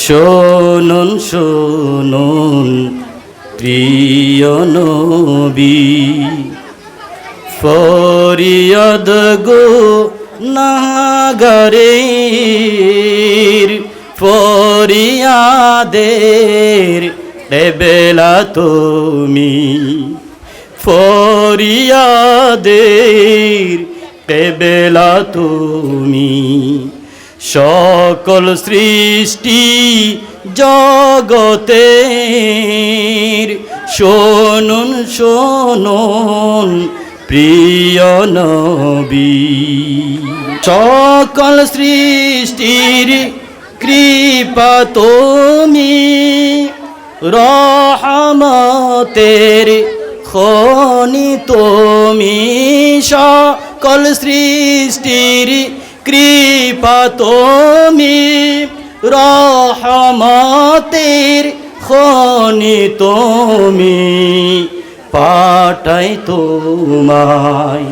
শুনুন শুনুন প্রিয় নবী। ফরিয়াদ গো নাগরের ফরিয়াদের বেলা তুমি। ফরিয়াদের বেলা তুমি। সকল সৃষ্টি জগতের। শোনুন শোনুন, প্রিয় নবী। সকল সৃষ্টির কৃপা তুমি, রহমতের খনি তুমি। সকল সৃষ্টির কৃপা তুমি রহমতের খনি তুমি পাঠাই তোমায়।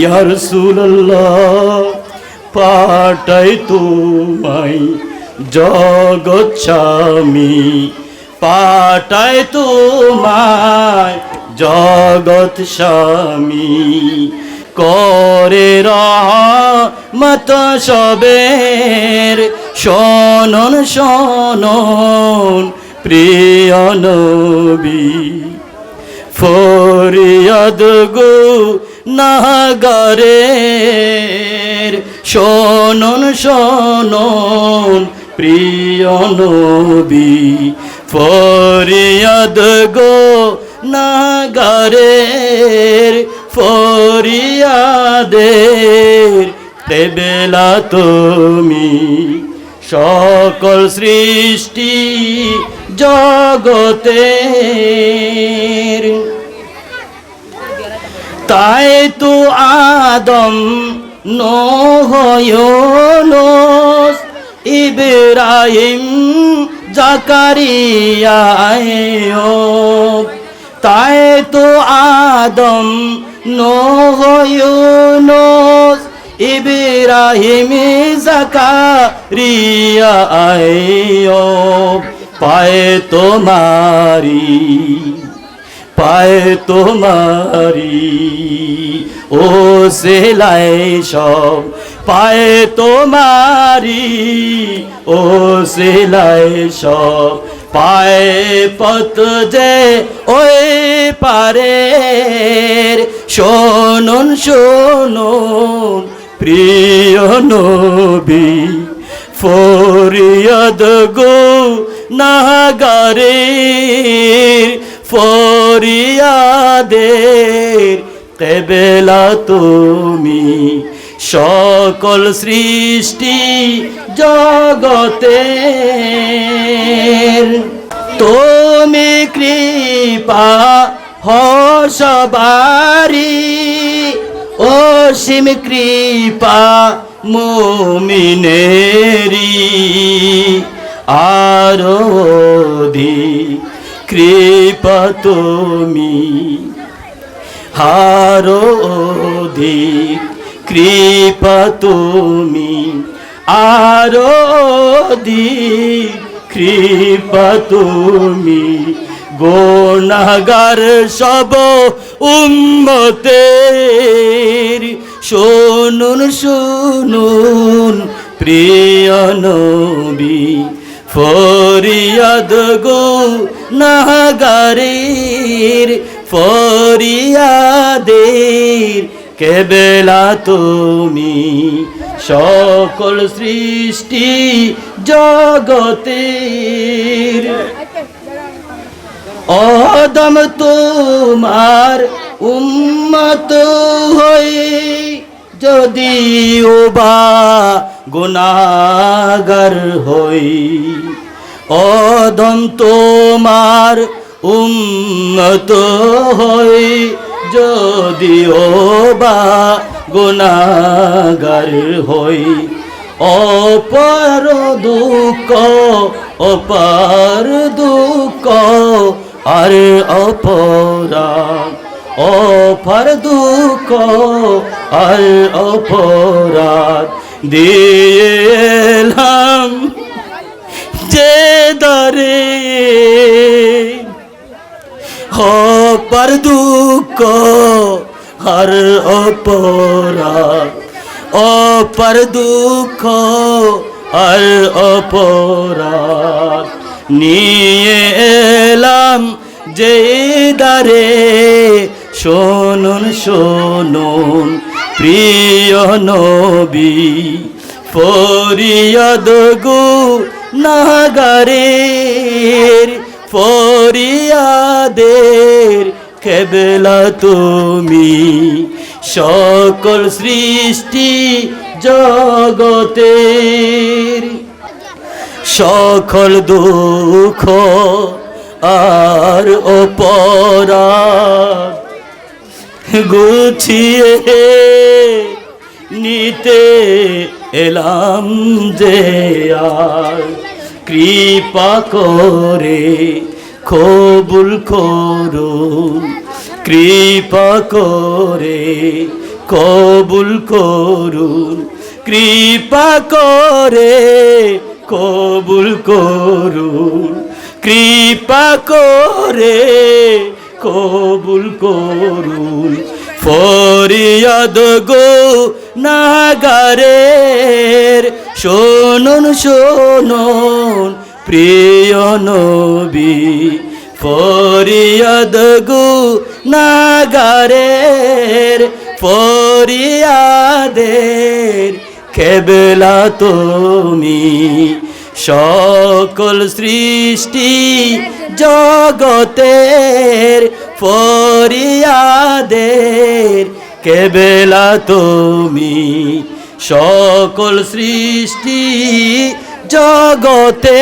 ইয়া রাসূলুল্লাহ, পাঠাই তোমায় জগৎ স্বামী তোমায় জগৎ স্বামী। করে মত সবের। শোনন শোনন, প্রিয় নবী, ফরিয়াদ গো নাগারের শোনন শোনন, প্রিয় নবী, ফরিয়াদ গো নাগারের ফরিয়াদের তেবেলা তুমি সকল সৃষ্টি জগতের। তাই তো আদম নহয়নস ইব্রাহিম জাকারিয়া আয়ুব তাই তো আদম নহয়নস ইব্রাহিম জাকারিয়া আয়ুব পায় তোমারি, পায়ে তোমারি, ও সেলাই সব, পায় তোমারি, ও সেলাই সব পায় পত যে ওই পারে শোনুন শোনুন, প্রিয় নবী, ফরিয়াদ গো নাগারের, ফরিয়াদের কেবেলা তুমি সকল সৃষ্টি জগতের। তুমি কৃপা হসবারি অসীম কৃপা মুমিনেরি আরোধি কৃপা তুমি হারোধি কৃপা তুমি আরোধি কৃপা তুমি। গোনাগার সব উম্মতের, শুনুন শুনুন, প্রিয় নবী, ফরিয়াদ গো নাগারের ফরিয়াদের কেবেলা তুমি সকল সৃষ্টি জগতের। অদম তোমার উম্মত হয়ে যদি বা গুনাগার হই, অদম তোমার উম্মত হই যদি ও বা গুনাগার হই, অপার দুঃখ অপার দুঃখ, আর অপরাধ, অপার দুঃখ, আর অপরাধ দিয়েলাম যে দারে। হপার দুঃখ আর অপরাধ। অপার দুঃখ আর অপরাধ। নিয়ে এলাম যে দারে শোনুন শোনুন, প্রিয় নবী, ফরিয়াদ গো নাগারের ফরিয়াদের কেবলা তুমি? সকল সৃষ্টি জগতের। সকল দুঃখ আর অপরাধ গুছিয়ে নিতে এলাম যে আর কৃপা করে কবুল করুন কৃপা করে কবুল করুন কৃপা করে কবুল করুন কৃপা করে কবুল করুন ফরিয়াদ গো নাগারের, শোনুন শোনুন প্রিয় নবী, ফরিয়াদ গো নাগারের, ফরিয়াদের কেবলা তুমি। সকল সৃষ্টি জগতের ফরিয়াদের কেবেলা তুমি। সকল সৃষ্টি জগতে।